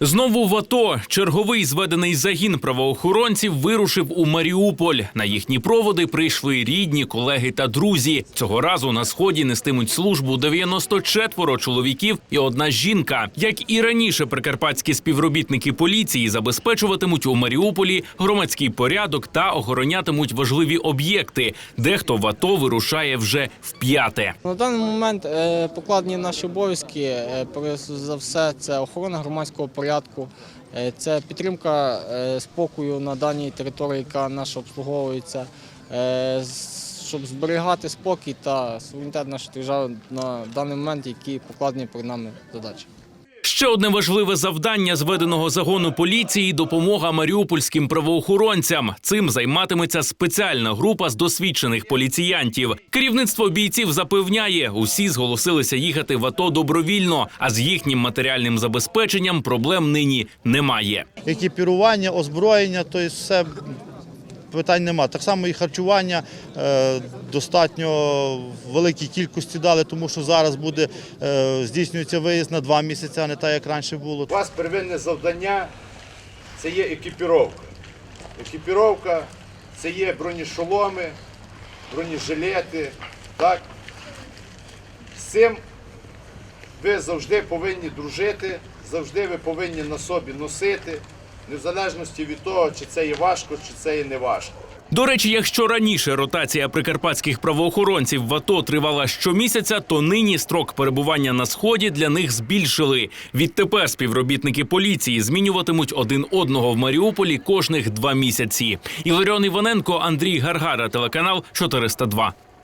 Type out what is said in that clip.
Знову в АТО черговий зведений загін правоохоронців вирушив у Маріуполь. На їхні проводи прийшли рідні, колеги та друзі. Цього разу на сході нестимуть службу 94 чоловіків і одна жінка. Як і раніше, прикарпатські співробітники поліції забезпечуватимуть у Маріуполі громадський порядок та охоронятимуть важливі об'єкти. Дехто в АТО вирушає вже вп'яте. На даний момент е, покладені наші обов'язки. е, за все, це охорона громадського порядку, е, це підтримка е, спокою на даній території, яка наша обслуговується, е, щоб зберігати спокій та суверенітет нашої держави на даний момент, які покладені перед нами задачі. Ще одне важливе завдання зведеного загону поліції допомога маріупольським правоохоронцям. Цим займатиметься спеціальна група з досвідчених поліціянтів. Керівництво бійців запевняє, усі зголосилися їхати в АТО добровільно, а з їхнім матеріальним забезпеченням проблем нині немає. екіпірування, озброєння, то все питань нема. Так само і харчування е, достатньо великій кількості дали, тому що зараз буде е, здійснюється виїзд на два місяці, а не так, як раніше було. У вас первинне завдання це є екіпіровка. Екіпіровка це є бронешоломи, бронежилети. Так? З цим ви завжди повинні дружити, завжди ви повинні на собі носити, незалежності від того, чи це є важко, чи це є не важко. До речі, якщо раніше ротація прикарпатських правоохоронців в АТО тривала щомісяця, то нині строк перебування на сході для них збільшили. Відтепер співробітники поліції змінюватимуть один одного в Маріуполі кожних два місяці. Іларіон Іваненко, Андрій Гаргара, телеканал 402.